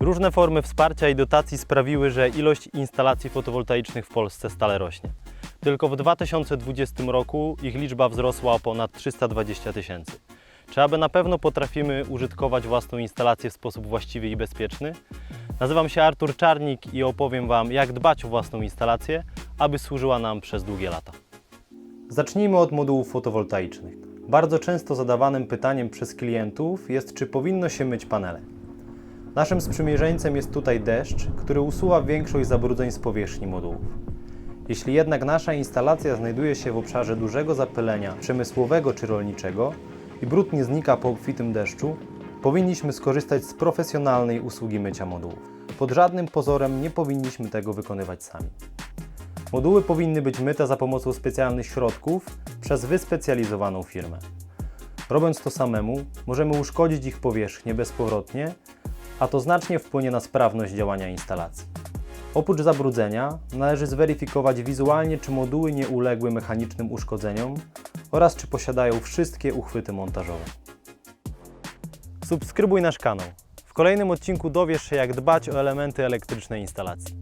Różne formy wsparcia i dotacji sprawiły, że ilość instalacji fotowoltaicznych w Polsce stale rośnie. Tylko w 2020 roku ich liczba wzrosła o ponad 320 tysięcy. Czy aby na pewno potrafimy użytkować własną instalację w sposób właściwy i bezpieczny? Nazywam się Artur Czarnik i opowiem Wam, jak dbać o własną instalację, aby służyła nam przez długie lata. Zacznijmy od modułów fotowoltaicznych. Bardzo często zadawanym pytaniem przez klientów jest, czy powinno się myć panele. Naszym sprzymierzeńcem jest tutaj deszcz, który usuwa większość zabrudzeń z powierzchni modułów. Jeśli jednak nasza instalacja znajduje się w obszarze dużego zapylenia przemysłowego czy rolniczego i brud nie znika po obfitym deszczu, powinniśmy skorzystać z profesjonalnej usługi mycia modułów. Pod żadnym pozorem nie powinniśmy tego wykonywać sami. Moduły powinny być myte za pomocą specjalnych środków przez wyspecjalizowaną firmę. Robiąc to samemu, możemy uszkodzić ich powierzchnię bezpowrotnie, a to znacznie wpłynie na sprawność działania instalacji. Oprócz zabrudzenia należy zweryfikować wizualnie, czy moduły nie uległy mechanicznym uszkodzeniom oraz czy posiadają wszystkie uchwyty montażowe. Subskrybuj nasz kanał. W kolejnym odcinku dowiesz się, jak dbać o elementy elektrycznej instalacji.